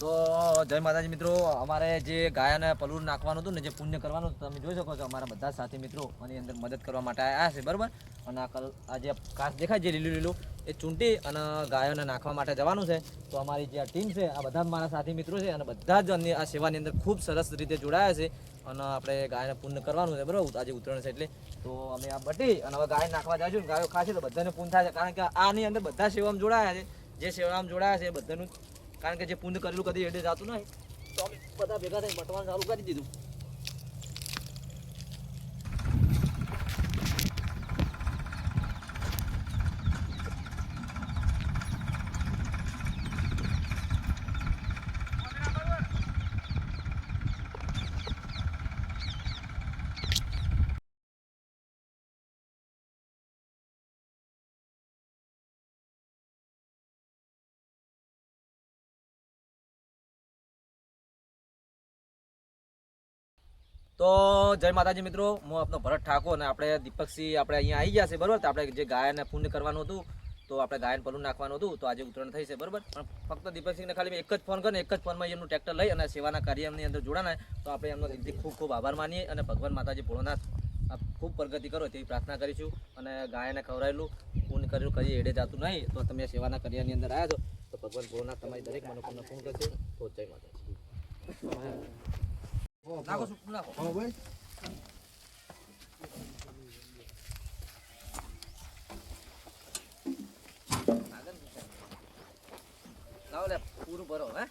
તો જય માતાજી મિત્રો. અમારે જે ગાયને પલુર નાખવાનું હતું ને, જે પુણ્ય કરવાનું તમે જોઈ શકો છો અમારા બધા સાથી મિત્રો આની અંદર મદદ કરવા માટે આવ્યા છે, બરાબર? અને આ કલ, આ જે કાચ દેખાય છે, લીલું લીલું, એ ચૂંટી અને ગાયોને નાખવા માટે જવાનું છે. તો અમારી જે ટીમ છે, આ બધા મારા સાથી મિત્રો છે અને બધા જ અન્ય આ સેવાની અંદર ખૂબ સરસ રીતે જોડાયા છે અને આપણે ગાયને પુણ્ય કરવાનું છે, બરાબર? આજે ઉત્તરાયણ છે એટલે. તો અમે આ બટી અને હવે ગાય નાખવા જાશું ગાયો ખાશે તો બધાને પૂર્ણ થાય છે, કારણ કે આની અંદર બધા સેવામાં જોડાયા છે. જે સેવામાં જોડાયા છે એ બધાનું કારણ કે જે પુણ્ય કરેલું કદી એડે જાતું નહીં, તો અમે બધા ભેગા થઈ મટવાનું ચાલુ કરી દીધું. તો જય માતાજી મિત્રો, હું આપનો ભરત ઠાકોર અને આપણે દીપકસિંહ આપણે અહીંયા આવી ગયા છે, બરાબર? તો આપણે જે ગાયને પુણ્ય કરવાનું હતું, તો આપણે ગાયન પલું નાખવાનું હતું, તો આજે ઉત્તરાયણ થઈ છે, બરાબર? પણ ફક્ત દીપકસિંહને ખાલી એક જ ફોન કરીને એક જ ફોનમાં એમનું ટ્રેક્ટર લઈ અને સેવાના કાર્યની અંદર જોડાના તો આપણે એમનો દિલથી ખૂબ ખૂબ આભાર માનીએ અને ભગવાન માતાજી ભોળોનાથ ખૂબ પ્રગતિ કરો તેવી પ્રાર્થના કરીશું અને ગાયને ખવડાયેલું પૂર્ણ કરેલું કદી એડે જતું નહીં. તો તમે સેવાના કાર્યની અંદર આવ્યા છો, તો ભગવાન ભોળોનાથ તમારી દરેક મનોકામના પૂર્ણ કરશે. તો જય માતાજી. નાખો શું નાખો લાવો લે પૂરું ભરો હે.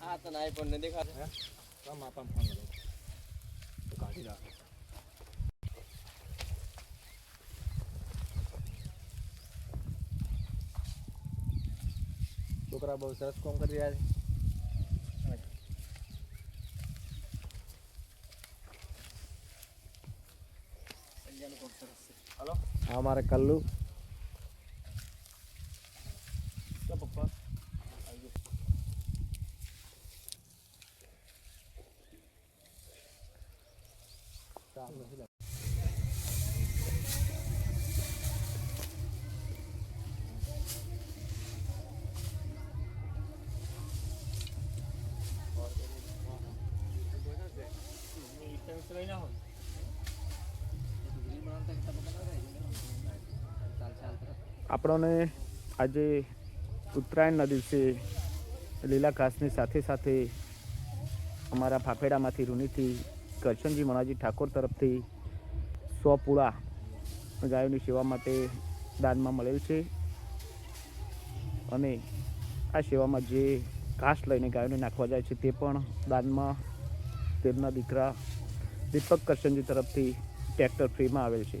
હા તો નાઈ પણ નથી દેખાતું? છોકરા બહુ સરસ કામ કરી રહ્યા છે. અમારે કલ્લુ. આપણોને આજે ઉત્તરાયણના દિવસે લીલા ઘાસની સાથે સાથે અમારા ફાફેડામાંથી રૂનીથી કરશનજી મણાજી ઠાકોર તરફથી સો પૂળા ગાયોની સેવા માટે દાનમાં મળેલ છે. અને આ સેવામાં જે ઘાસ લઈને ગાયોને નાખવા જાય છે તે પણ દાનમાં તેમના દીકરા દીપક કરશનજી તરફથી ટ્રેક્ટર ફ્રીમાં આવેલ છે.